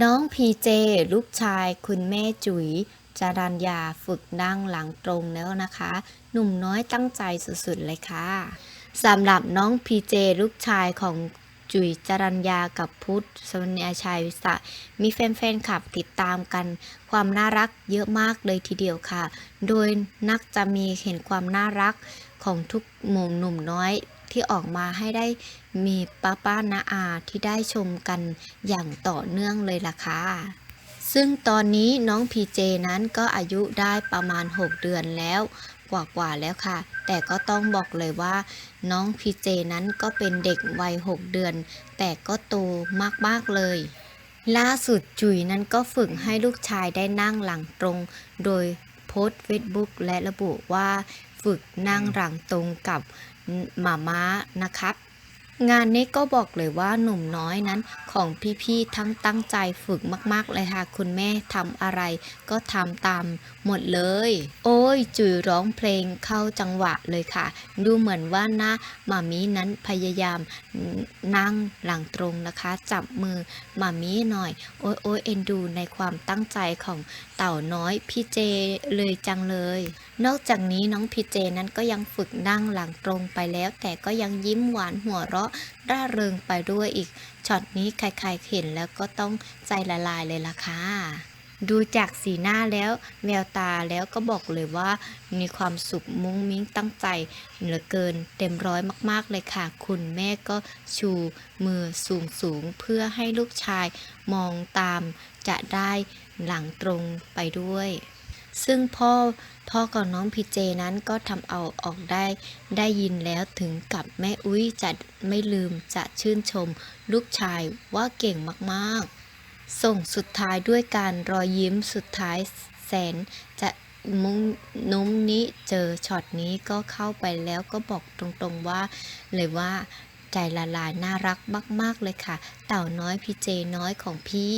น้องพีเจลูกชายคุณแม่จุ๋ยจารัญญาฝึกนั่งหลังตรงแล้วนะคะ หนุ่มน้อยตั้งใจสุดๆเลยค่ะสำหรับน้องพีเจลูกชายของจุ๋ยจรัญญากับพุทธสวรรณชัยวิสะมีแฟนๆขับติดตามกัน ความน่ารักเยอะมากเลยทีเดียวค่ะ โดยนักจะมีเห็นความน่ารักของทุกหมู่หนุ่มน้อย ที่ออกมาให้ได้มีป้าป้านาอาที่ได้ชมกันอย่างต่อเนื่องเลยล่ะค่ะซึ่งตอนนี้น้องพีเจนั้นก็อายุได้ประมาณ 6 เดือนแล้วกว่าๆแล้วค่ะ แต่ก็ต้องบอกเลยว่า น้องพีเจนั้นก็เป็นเด็กวัย 6 เดือน แต่ก็โตมากๆเลยล่าสุดจุ๋ยนั้นก็ฝึกให้ลูกชายได้นั่งหลังตรง โดยโพสต์เฟซบุ๊กและระบุว่าฝึกนั่งหลังตรงกับ หมาม้านะครับงานนี้ก็บอกเลยว่าหนุ่มน้อยนั้นของพี่ๆทั้งตั้งใจฝึกมากๆเลยค่ะคุณแม่ทำอะไรก็ทำตามหมดเลย โอ้ยจุ๋ยร้องเพลงเข้าจังหวะเลยค่ะ ดูเหมือนว่านะหมามีนั้นพยายามนั่งหลังตรงนะคะ จับมือหมามีหน่อย โอ้ยโอ้ยเอ็นดูในความตั้งใจของเต่าน้อยพี่เจเลยจังเลย นอกจากนี้น้องพีเจนั้นก็ยังฝึกนั่งหลังตรงไปแล้ว แต่ก็ยังยิ้มหวานหัวเราะร่าเริงไปด้วยอีกช็อตนี้ใครๆเห็นแล้วก็ต้องใจละลายเลยล่ะค่ะดูจากสีหน้าแล้วแววตาแล้วก็บอกเลยว่า มีความสุขมุ้งมิ้งตั้งใจเหลือเกินเต็มร้อยมากๆเลยค่ะ คุณแม่ก็ชูมือสูงสูงๆเพื่อให้ลูกชายมองตามจะได้หลังตรงไปด้วย ซึ่งพ่อพ่อของน้องพีเจนั้นก็ทำเอาออกได้ ได้ยินแล้วถึงกับแม่อุ้ยจะไม่ลืมจะชื่นชม ลูกชายว่าเก่งมากๆ ส่งสุดท้ายด้วยการรอยยิ้มสุดท้ายแสนจะมุ้งนุ้มนี้เจอช็อตนี้ก็เข้าไปแล้วก็บอกตรงๆว่า เลยว่าใจละลายน่ารักมาก ๆ เลยค่ะ เต่าน้อยพีเจน้อยของพี่